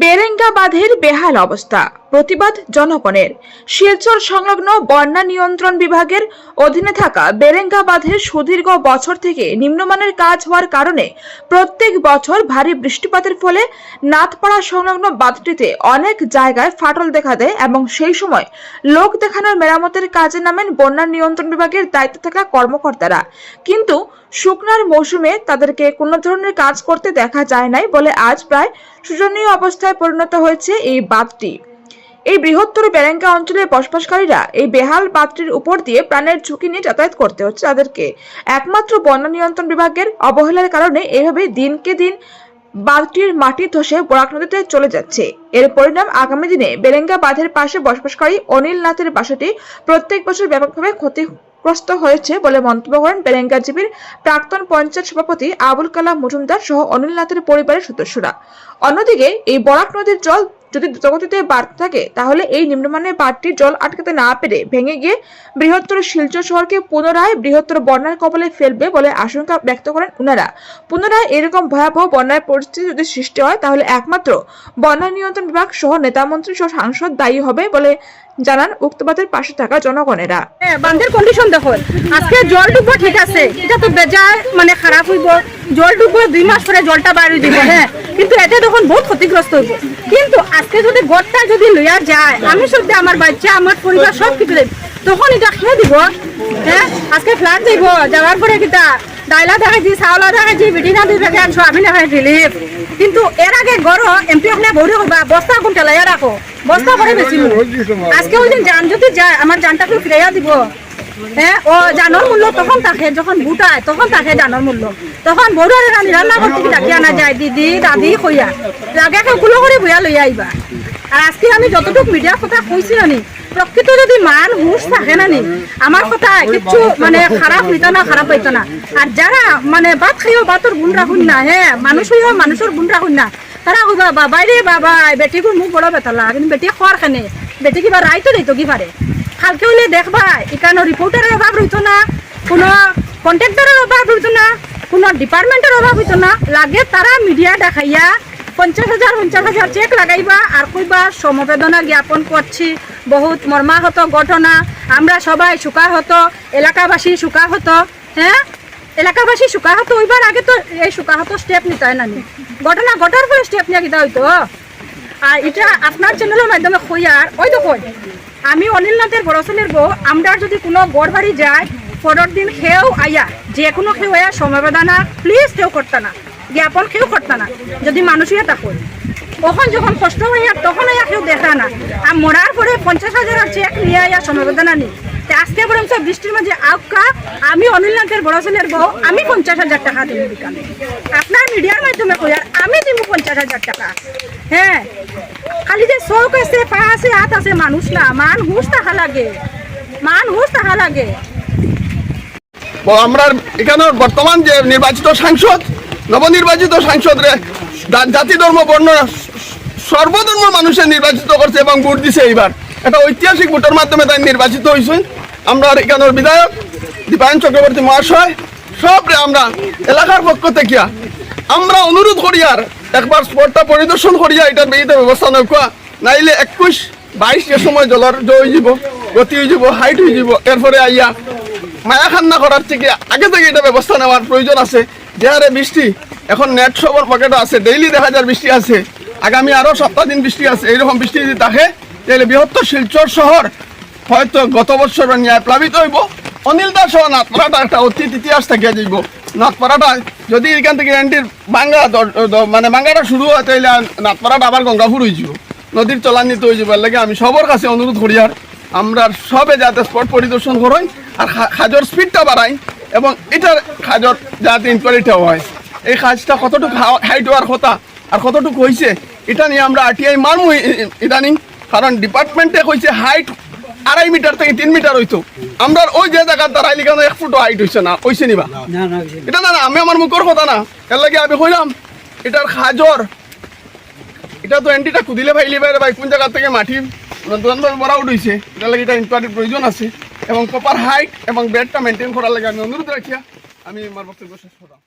বেরেঙ্গা বাঁধের বেহাল অবস্থা, প্রতিবাদ জনগণের। শিলচর সংলগ্ন বন্যা নিয়ন্ত্রণ বিভাগের অধীনে থাকা বেরেঙ্গা বাঁধের সুদীর্ঘ বছর থেকে নিম্নমানের কাজ হওয়ার কারণে প্রত্যেক বছর ভারী বৃষ্টিপাতের ফলে নাথপাড়া সংলগ্ন বাঁধটিতে অনেক জায়গায় ফাটল দেখা দেয় এবং সেই সময় লোক দেখানোর মেরামতের কাজে নামেন বন্যা নিয়ন্ত্রণ বিভাগের দায়িত্বে থাকা কর্মকর্তারা। কিন্তু শুকনার মৌসুমে তাদেরকে কোনো ধরনের কাজ করতে দেখা যায় নাই বলে আজ প্রায় শোচনীয় অবস্থায় পরিণত হয়েছে এই বাঁধটি। এই বৃহত্তর বেরেঙ্গা অঞ্চলের বসবাসকারীরা এই বেহাল বাঁধটির উপর দিয়ে প্রাণের ঝুঁকি নিয়ে যাতায়াত করতে হচ্ছে তাদেরকে। একমাত্র বন্যা নিয়ন্ত্রণ বিভাগের অবহেলার কারণে এভাবে দিনকে দিন বাঁধটির মাটি ধসে বরাক নদীতে চলে যাচ্ছে। এর পরিণাম আগামী দিনে বেরেঙ্গা বাঁধের পাশে বসবাসকারী অনিল নাথের বাসাটি প্রত্যেক বছর ব্যাপকভাবে ক্ষতিগ্রস্ত হয়েছে বলে মন্তব্য করেন বেরেঙ্গাজীবীর প্রাক্তন পঞ্চায়েত সভাপতি আবুল কালাম মজুমদার সহ অনিল নাথের পরিবারের সদস্যরা। অন্যদিকে এই বরাক নদীর জল যদি দ্রুতগতিতে বাড়তে থাকে তাহলে এই নিম্নমানের বাঁধটির জল আটকাতে না পেরে ভেঙে গিয়ে বৃহত্তর শিলচর শহরকে পুনরায় বৃহত্তর বন্যার কবলে ফেলবে বলে আশঙ্কা ব্যক্ত করেন উনারা। পুনরায় এরকম ভয়াবহ বন্যার পরিস্থিতি যদি সৃষ্টি হয় তাহলে একমাত্র বন্যা নিয়ন্ত্রণ বিভাগ সহ নেতামন্ত্রী সহ সাংসদ দায়ী হবে বলে জানান উক্তবাদের পাশে থাকা জনগণেরা। হ্যাঁ, বান্ধের কন্ডিশন দেখুন। আজকে জল ডুববো ঠিক আছে এটা তো বেজায় মানে খারাপ হইব। জল ডুববো দুই মাস পরে জলটা বাইরে দিব হ্যাঁ। কিন্তু এতে তখন বহুত ক্ষতিগ্রস্ত হইব। কিন্তু আজকে যদি গড়টা যদি লইয়া যায়, আমি সত্যি আমার বাচ্চা, আমার পরিবার সব কিছু দেব। তখন এটা খেয়ে দিব হ্যাঁ? আজকে ফ্ল্যাট দিব, যাওয়ার পরে কিতা ডাইলা দেখাইছি চাউলা দেখাইছি বিটিনা দুই প্যাকেট সোয়াবিন দেখাই রিলিফ কিন্তু এর আগে গড়, এমপি হলে গৌরী হবা, বস্তা কোন টেলাইয়া রাখো? বস্তা করে বেশি আজকে ওই দিন যান যদি যায়, আমার যানটাকে ফিরাইয়া দিব। হ্যাঁ ও জানোর মূল্য তখন থাকে যখন বুটায় তখন থাকে জানোর মূল্য। তখন বড় রানী রান্না করতে ডাকি আনা যায় দিদি, দাদি কইয়া জায়গাকে কুলো করে বইয়া লইয়া আইবা আর আজকে আমি যতটুকু মিডিয়ার কথা কইছি নানি প্রকৃত যদি মান হুঁশ থাকে নানি আমার কথা কিচ্ছু মানে খারাপ হইতো না খারাপ হইতো না। আর যারা মানে বাত খাইও বাতর গুণ রাখুন না হ্যাঁ মানুষ হইও মানুষের গুণ রাখুন না তারা কইবা বাবাই রে বাবা বেটিকে মুখ বড় বেতলা কিন্তু বেটি খোয়ার খানে বেটি কিবা রাইতো দিত কি পারে কালকে হইলে দেখবা এখানে রিপোর্টারের অভাব রইতো না, কোনো কন্ট্রাক্টরের অভাব রইতো না, কোনো ডিপার্টমেন্টের অভাব হইতো না। লাগে তারা মিডিয়া দেখাইয়া পঞ্চাশ হাজার পঞ্চাশ হাজার চেক লাগাইবা আর কইবা, সমবেদনা জ্ঞাপন করছি। বহুত মর্মাহত ঘটনা। আমরা সবাই সুকাহত, এলাকাবাসী সুকাহত হ্যাঁ? এলাকাবাসী সুকাহত হইবার আগে তো এই সুকাহত স্টেপ নিতে হয় না ঘটনা ঘটার পরে স্টেপ নিয়ে কিতা হইতো আর এটা আপনার চ্যানেলের মাধ্যমে কইয়ার ওই তো কই আমি অনিলনাথের বড় বউ, আমরা যদি কোনো গড় বাড়ি যায় পরের দিন খেয়েও আইয়া যে কোনো খেয়ে আয়া সমবেদনা প্লিজ কেউ করতে না, জ্ঞাপন কেউ করতে না, যদি মানুষই তা কই তখন যখন কষ্ট হইয়া তখন আইয়া কেউ দেখা না, আর মরার পরে পঞ্চাশ হাজার চেক নিয়ে আইয়া সমবেদনা নি তা আজকে সব বৃষ্টির মাঝে আউকা, আমি অনিলনাথের বড় বউ, আমি পঞ্চাশ হাজার টাকা বিকালে। আপনার মিডিয়ার কই আর আমি দিব পঞ্চাশ হাজার টাকা। হ্যাঁ খালি যে চোখ আছে, পা আছে, হাত আছে, মানুষ না, মান হুঁশ থাকা লাগে। মান হুঁশ থাকা লাগে। আমরা এখানে বর্তমান যে নির্বাচিত সাংসদ, নবনির্বাচিত জাতি ধর্ম, বর্ণ, সর্বধর্ম মানুষের নির্বাচিত করছে এবং ভোট দিছে এইবার। একটা ঐতিহাসিক ভোটের মাধ্যমে তাই নির্বাচিত হয়েছেন আমরা এখানের বিধায়ক, দীপায়ন চক্রবর্তী মহাশয় সব রে আমরা এলাকার পক্ষ থেকে আমরা অনুরোধ করি আর, একবার স্পটটা পরিদর্শন করিয়া এটার বেরিতে ব্যবস্থা নৌকা নাইলে একুশ, বাইশ এ সময় জলের জয় যাব, গতি হয়ে যাব হাইট হয়ে যাব এরপরে আইয়া মায়া খান্না করার থেকে আগে থেকে এটা ব্যবস্থা নেওয়ার প্রয়োজন আছে। যে হারে বৃষ্টি, এখন নেট সবর পকেটে আছে ডেইলি দেখা যায় বৃষ্টি আছে। আগামী আরও সপ্তাহ দিন বৃষ্টি আছে, এইরকম বৃষ্টি যদি থাকে, তাহলে বৃহত্তর শিলচর শহর হয়তো গত বছর ন্যায় প্লাবিত হইব। অনিল দাস নাথপাড়াটা একটা অতীত ইতিহাস থেকে যাইব। নাথপাড়াটা যদি এখান থেকে এন্টির দ- মানে বাঙ্গাটা শুরু হয় তাহলে নাথপাড়াটা আবার গঙ্গাপুর হয়ে যাব নদীর চলান্বিত হয়ে যাবার লাগে আমি সবার কাছে অনুরোধ করি আর আমরা সবে যাতে স্পট পরিদর্শন করাই আর খাজর স্পিডটা বাড়াই এবং এটার খাজর যাতে ইনকোয়ারিটা হয়। এই কাজটা কতটুকু হাইট হওয়ার কথা আর কতটুকু হয়েছে এটা নিয়ে আমরা আরটিআই মানবো ইদানিং। কারণ ডিপার্টমেন্টে কইছে হাইট আড়াই মিটার থেকে তিন মিটার হইতো। আমরা ওই যে জায়গার দাঁড়াই লিখানো এক ফুটও হাইট হইছে না। হইছে নিবা এটা না না আমি আমার মুখের কথা না। এর লাগে আমি কইলাম এটার খাজর এটা তো এন্টিটা কুদিলে ভাইলে বাইরে ভাই কোন জায়গা থেকে মাটি নতুন বড় উঠেছে এটা লাগে এটা ইনকোয়ারির প্রয়োজন আছে। এবং প্রপার হাইট এবং বেডটা মেনটেন করার লাগে আমি অনুরোধ রাখিয়া আমি আমার বক্তব্য শেষ করলাম।